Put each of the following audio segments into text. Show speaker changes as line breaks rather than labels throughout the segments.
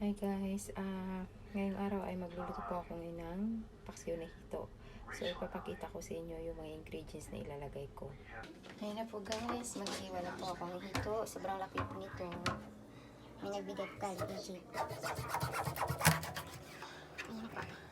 Hi guys, ah ngayong araw ay magluluto po ako ngayon ng paksiw na hito. So ipapakita ko sa inyo yung mga ingredients na ilalagay ko.
Ayun na po guys, mag-iwan na po ako ng hito. Sobrang laki po nito. May nagbigay po kay Egypt. Ayun pa.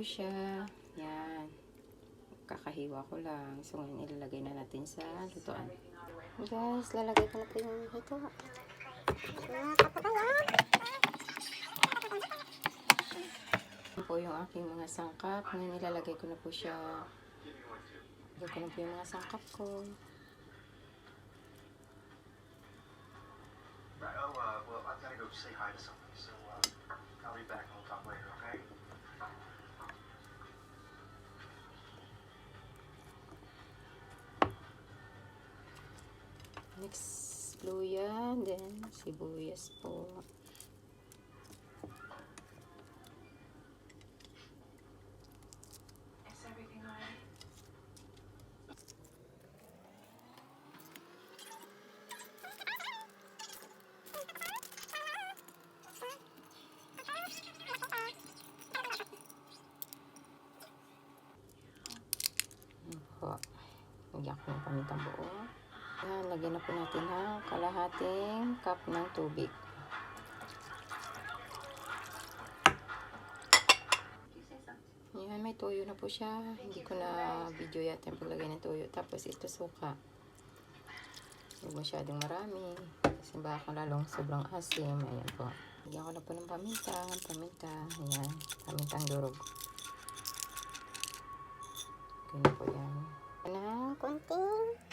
Po siya. Yan. Kakahiwa ko lang. So ngayon ilalagay na natin sa lutuan.
Guys, lalagay ko na po yung hito.
Ito po yung aking mga sangkap. Ngayon ilalagay ko na po siya. Ilagay ko na po yung mga sangkap ko.
Right. Oh, uh, well, to go say hi to somebody, so uh, I'll be back and we'll talk later,
Next, luya. Then, sibuyas po.
Is everything alright?
Yan po. Lagyan ko ng pamintang buo. Yan, lagyan na po natin ng kalahating cup ng tubig. Yan, may toyo na po siya. Hindi ko na video yata yung paglagay ng toyo. Tapos ito suka. Huwag masyadong marami. Kasi baka lalong sobrang asim. Ayan po. Lagyan ko na po ng paminta. Paminta. Ayan. Pamintang durog. Ganyan po yan.
Ng konting...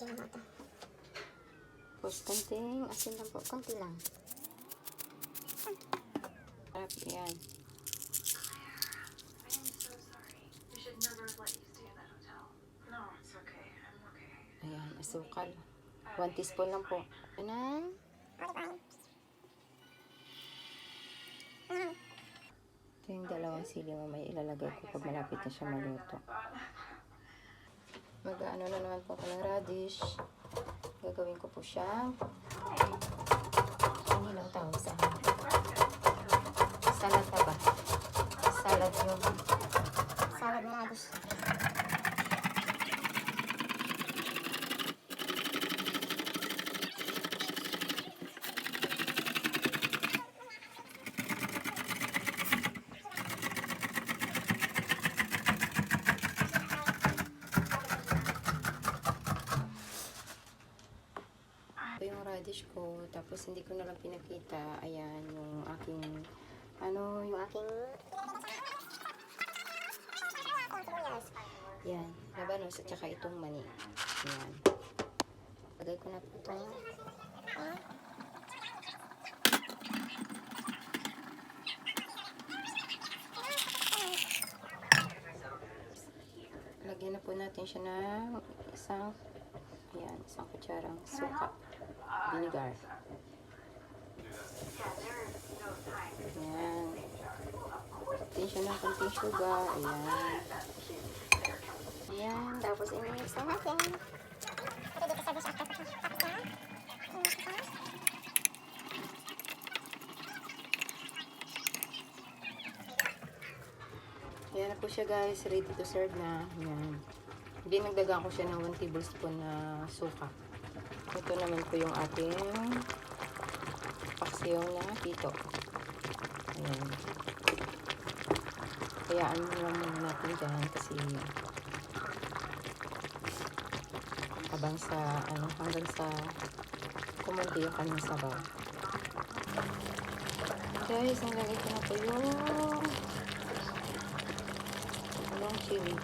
Lagyan ito.
Tapos konting asin lang po.
Konti lang.
Sarap yan.
I am so sorry. We should never have let you stay in that hotel. No, it's okay. I'm okay.
Ayan, asukal. One teaspoon lang po.
Ng...
Ito yung dalawang sili mo may ilalagay ko pag malapit na siya maluto. Mag-ano na naman po ako ng radish. Gagawin ko po siya. Ano lang tawag sa akin? Salad na ba? Salad yung
Salad na radish.
Yung radish ko. Tapos hindi ko na lang pinakita. Ayan, yung aking ano, yung aking Yan, labanos at saka itong mani. Yan. Lagay ko na po ito. Lagyan na po natin siya ng isang yan, isang kutsarang suka. Vinegar. Yan. Lagyan siya ng konting sugar. Ayan.
Ayan, tapos i-mix na natin.
Ayan na po siya guys. Ready to serve na. Ayan. Hindi nagdagan ko siya ng 1 tablespoon na suka. Ito naman po yung ating paksiyong na pito. Ayan. Hayaan mo lang muna natin dyan kasi habang sa, ano, hanggang sa kumunti yung kanyang sabaw. Guys, nilagay ko na po yung yung chili.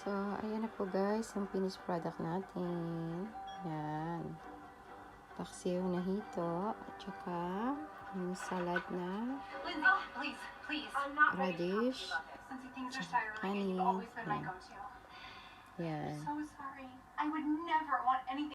So, ayan na po guys, yung finished product natin. Yan. Paksiw na hito. At saka, yung salad na radish. Kanin. Yan.
So sorry. I would never want anything